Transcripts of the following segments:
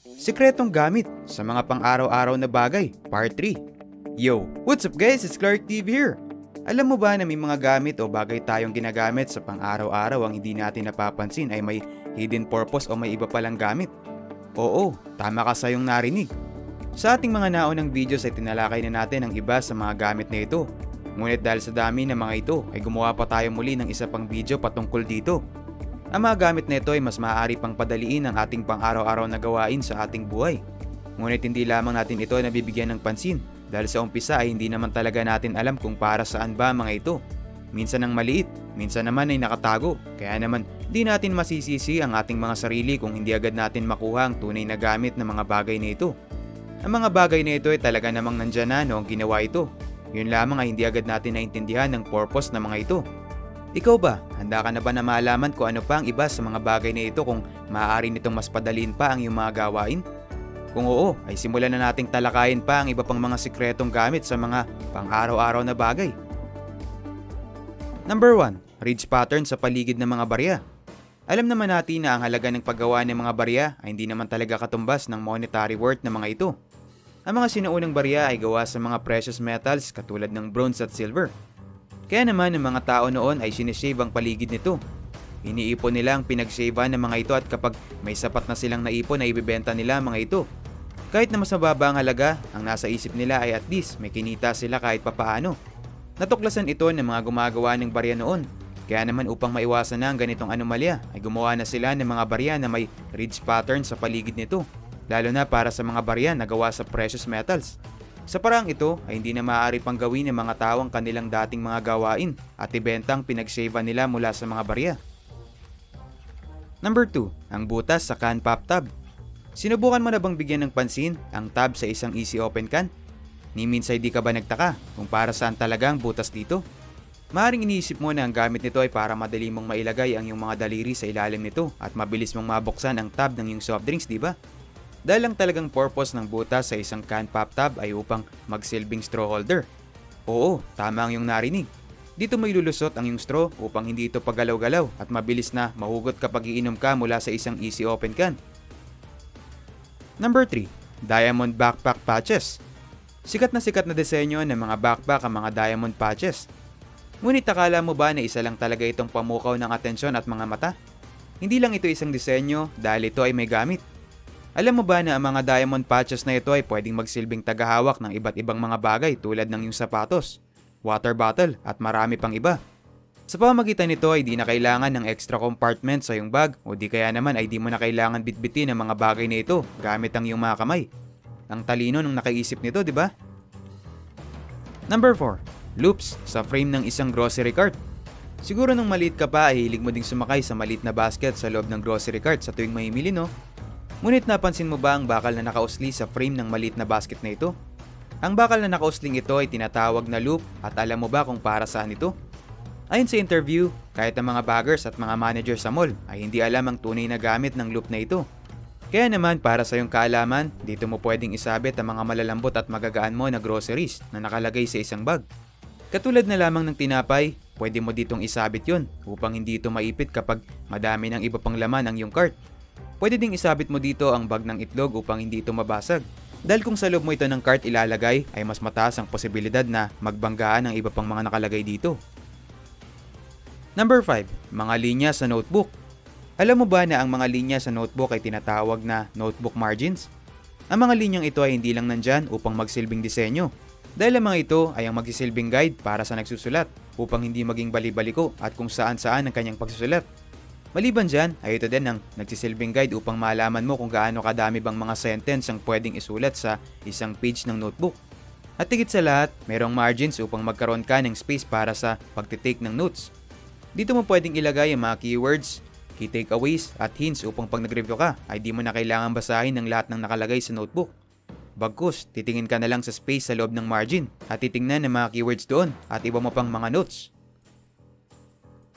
Sikretong gamit sa mga pang-araw-araw na bagay, Part 3. Yo, what's up guys? It's Clark TV here. Alam mo ba na may mga gamit o bagay tayong ginagamit sa pang-araw-araw ang hindi natin napapansin ay may hidden purpose o may iba palang gamit? Oo, tama ka sa iyong narinig. Sa ating mga naunang videos ay tinalakay na natin ang iba sa mga gamit na ito. Ngunit dahil sa dami ng mga ito ay gumawa pa tayo muli ng isa pang video patungkol dito. Ang mga gamit na ito ay mas maaari pang padaliin ang ating pang-araw-araw na gawain sa ating buhay. Ngunit hindi lamang natin ito nabibigyan ng pansin dahil sa umpisa ay hindi naman talaga natin alam kung para saan ba ang mga ito. Minsan ang maliit, minsan naman ay nakatago, kaya naman di natin masisisi ang ating mga sarili kung hindi agad natin makuha ang tunay na gamit ng mga bagay na ito. Ang mga bagay na ito ay talaga namang nandyan na noong ginawa ito. Yun lamang ay hindi agad natin naintindihan ng purpose ng mga ito. Ikaw ba, handa ka na ba na malaman kung ano pa ang iba sa mga bagay na ito kung maaari nitong mas padaliin pa ang iyong mga gawain? Kung oo, ay simulan na nating talakayin pa ang iba pang mga sikretong gamit sa mga pang-araw-araw na bagay. Number 1. Ridge pattern sa paligid ng mga barya. Alam naman natin na ang halaga ng paggawa ng mga barya ay hindi naman talaga katumbas ng monetary worth ng mga ito. Ang mga sinuunang barya ay gawa sa mga precious metals katulad ng bronze at silver. Kaya naman ang mga tao noon ay sinisave ang paligid nito. Iniipon nila ang pinagsavean ng mga ito at kapag may sapat na silang naipon ay ibibenta nila ang mga ito. Kahit na mas mababa ang halaga, ang nasa isip nila ay at least may kinita sila kahit papaano. Natuklasan ito ng mga gumagawa ng barya noon. Kaya naman upang maiwasan na ang ganitong anomalya ay gumawa na sila ng mga barya na may ridge pattern sa paligid nito. Lalo na para sa mga barya na gawa sa precious metals. Sa parang ito ay hindi na maaari pang gawin ng mga tao ang kanilang dating mga gawain at ibentang pinagsavean nila mula sa mga barya. Number 2. Ang butas sa can pop tab. Sinubukan mo na bang bigyan ng pansin ang tab sa isang easy open can? Ni minsan di ka ba nagtaka kung para saan talaga ang butas dito? Maaring iniisip mo na ang gamit nito ay para madali mong mailagay ang iyong mga daliri sa ilalim nito at mabilis mong mabuksan ang tab ng iyong soft drinks, di ba? Dahil ang talagang purpose ng butas sa isang can pop tab ay upang magsilbing straw holder. Oo, tama ang iyong narinig. Dito mo ilulusot ang iyong straw upang hindi ito pagalaw-galaw at mabilis na mahugot kapag iinom ka mula sa isang easy open can. Number 3. Diamond Backpack Patches Sikat na sikat na disenyo ng mga backpack ang mga diamond patches. Ngunit akala mo ba na isa lang talaga itong pamukaw ng atensyon at mga mata? Hindi lang ito isang disenyo dahil ito ay may gamit. Alam mo ba na ang mga diamond patches na ito ay pwedeng magsilbing tagahawak ng iba't ibang mga bagay tulad ng iyong sapatos, water bottle at marami pang iba. Sa pamamagitan nito ay di na kailangan ng extra compartment sa iyong bag o di kaya naman ay di mo na kailangan bitbitin ang mga bagay na ito gamit ang iyong mga kamay. Ang talino ng nakaisip nito, di ba? Number 4. Loops sa frame ng isang grocery cart. Siguro nung maliit ka pa ay hilig mo ding sumakay sa maliit na basket sa loob ng grocery cart sa tuwing mahimili no? Ngunit napansin mo ba ang bakal na nakausli sa frame ng maliit na basket na ito? Ang bakal na nakausling ito ay tinatawag na loop at alam mo ba kung para saan ito? Ayon sa interview, kahit ang mga baggers at mga manager sa mall ay hindi alam ang tunay na gamit ng loop na ito. Kaya naman para sa iyong kaalaman, dito mo pwedeng isabit ang mga malalambot at magagaan mo na groceries na nakalagay sa isang bag. Katulad na lamang ng tinapay, pwede mo ditong isabit yon upang hindi ito maipit kapag madami ng iba pang laman ang iyong cart. Pwede ding isabit mo dito ang bag ng itlog upang hindi ito mabasag. Dahil kung sa loob mo ito ng cart ilalagay ay mas mataas ang posibilidad na magbanggaan ang iba pang mga nakalagay dito. Number 5. Mga linya sa notebook. Alam mo ba na ang mga linya sa notebook ay tinatawag na notebook margins? Ang mga linyang ito ay hindi lang nandyan upang magsilbing disenyo. Dahil ang mga ito ay ang magsisilbing guide para sa nagsusulat upang hindi maging bali-baliko at kung saan-saan ang kanyang pagsusulat. Maliban dyan ay ito din ang nagsisilbing guide upang malaman mo kung gaano kadami bang mga sentence ang pwedeng isulat sa isang page ng notebook. At tigit sa lahat, mayroong margins upang magkaroon ka ng space para sa pagtitake ng notes. Dito mo pwedeng ilagay ang mga keywords, key takeaways at hints upang pag nag-review ka ay di mo na kailangan basahin ng lahat ng nakalagay sa notebook. Bagkus, titingin ka na lang sa space sa loob ng margin at titingnan ang mga keywords doon at iba mo pang mga notes.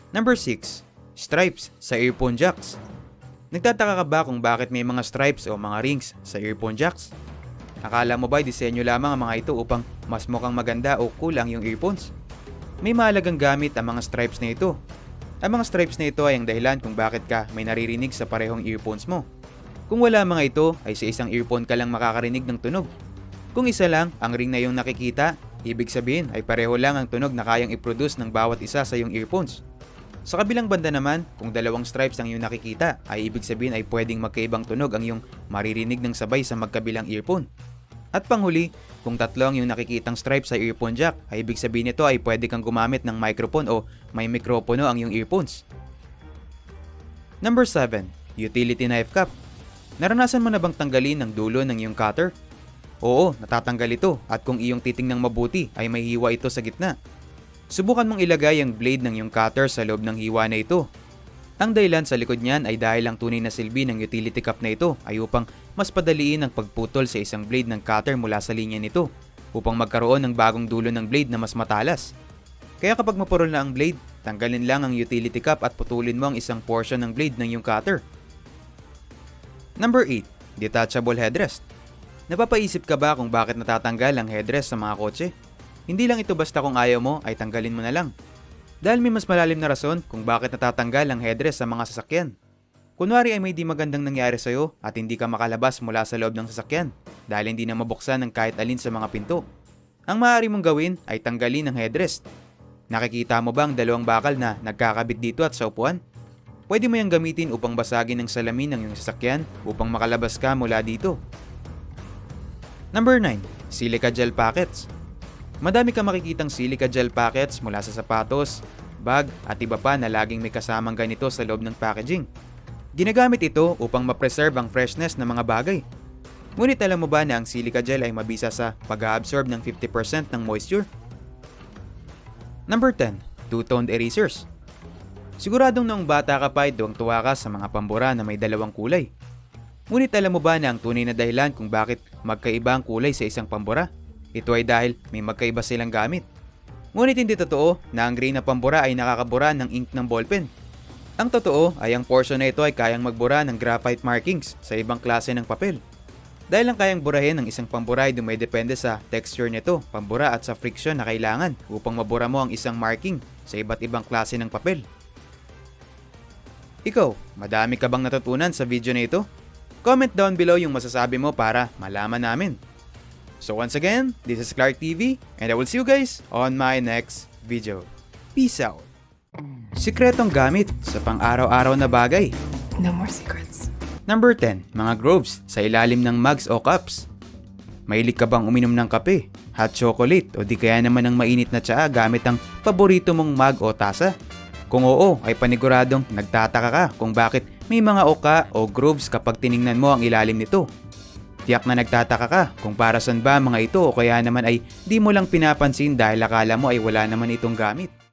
Number 6. Stripes sa earphone jacks. Nagtataka ka ba kung bakit may mga stripes o mga rings sa earphone jacks? Akala mo ba disenyo lamang ang mga ito upang mas mukhang maganda o cool ang yung earphones? May mahalagang gamit ang mga stripes na ito. Ang mga stripes na ito ay ang dahilan kung bakit ka may naririnig sa parehong earphones mo. Kung wala mga ito, ay sa isang earphone ka lang makakarinig ng tunog. Kung isa lang, ang ring na yung nakikita, ibig sabihin ay pareho lang ang tunog na kayang i-produce ng bawat isa sa iyong earphones. Sa kabilang banda naman, kung dalawang stripes ang iyong nakikita, ay ibig sabihin ay pwedeng magkaibang tunog ang iyong maririnig ng sabay sa magkabilang earphone. At panghuli, kung tatlo ang iyong nakikitang stripes sa earphone jack, ay ibig sabihin nito ay pwede kang gumamit ng microphone o may mikropono ang iyong earphones. Number 7. Utility Knife Cap Naranasan mo na bang tanggalin ang dulo ng iyong cutter? Oo, natatanggal ito at kung iyong titingnang mabuti ay may hiwa ito sa gitna. Subukan mong ilagay ang blade ng iyong cutter sa loob ng hiwa na ito. Ang dahilan sa likod niyan ay dahil ang tunay na silbi ng utility cup na ito ay upang mas padaliin ang pagputol sa isang blade ng cutter mula sa linya nito upang magkaroon ng bagong dulo ng blade na mas matalas. Kaya kapag mapurol na ang blade, tanggalin lang ang utility cup at putulin mo ang isang portion ng blade ng iyong cutter. Number 8. Detachable headrest. Napapaisip ka ba kung bakit natatanggal ang headrest sa mga kotse? Hindi lang ito basta kung ayaw mo ay tanggalin mo na lang. Dahil may mas malalim na rason kung bakit natatanggal ang headrest sa mga sasakyan. Kunwari ay may di magandang nangyari sa'yo at hindi ka makalabas mula sa loob ng sasakyan dahil hindi na mabuksan ng kahit alin sa mga pinto. Ang maaari mong gawin ay tanggalin ang headrest. Nakikita mo ba ang dalawang bakal na nagkakabit dito at sa upuan? Pwede mo yung gamitin upang basagin ng salamin ng iyong sasakyan upang makalabas ka mula dito. Number 9. Silica gel packets. Madami ka makikitang silica gel packets mula sa sapatos, bag at iba pa na laging may kasamang ganito sa loob ng packaging. Ginagamit ito upang ma-preserve ang freshness ng mga bagay. Ngunit alam mo ba na ang silica gel ay mabisa sa pag-absorb ng 50% ng moisture? Number 10. Two-toned erasers. Siguradong noong bata ka pa ay tuwang-tuwa ka sa mga pambura na may dalawang kulay. Ngunit alam mo ba na ang tunay na dahilan kung bakit magkaiba ang kulay sa isang pambura? Ito ay dahil may magkaiba silang gamit. Ngunit hindi totoo na ang green na pambura ay nakakabura ng ink ng ballpen. Ang totoo ay ang portion na ito ay kayang magbura ng graphite markings sa ibang klase ng papel. Dahil ang kayang burahin ng isang pambura ay dumidepende sa texture nito, pambura at sa friction na kailangan upang mabura mo ang isang marking sa iba't ibang klase ng papel. Ikaw, madami ka bang natutunan sa video na ito? Comment down below yung masasabi mo para malaman namin. So once again, this is Clark TV and I will see you guys on my next video. Peace out! Sikretong gamit sa pang-araw-araw na bagay. No more secrets. Number 10, mga groves sa ilalim ng mugs o cups. Mahilig ka bang uminom ng kape, hot chocolate o di kaya naman ng mainit na tsaa gamit ang paborito mong mug o tasa? Kung oo, ay paniguradong nagtataka ka kung bakit may mga oka o grooves kapag tiningnan mo ang ilalim nito. Tiyak na nagtataka ka kung para saan ba mga ito o kaya naman ay di mo lang pinapansin dahil akala mo ay wala naman itong gamit.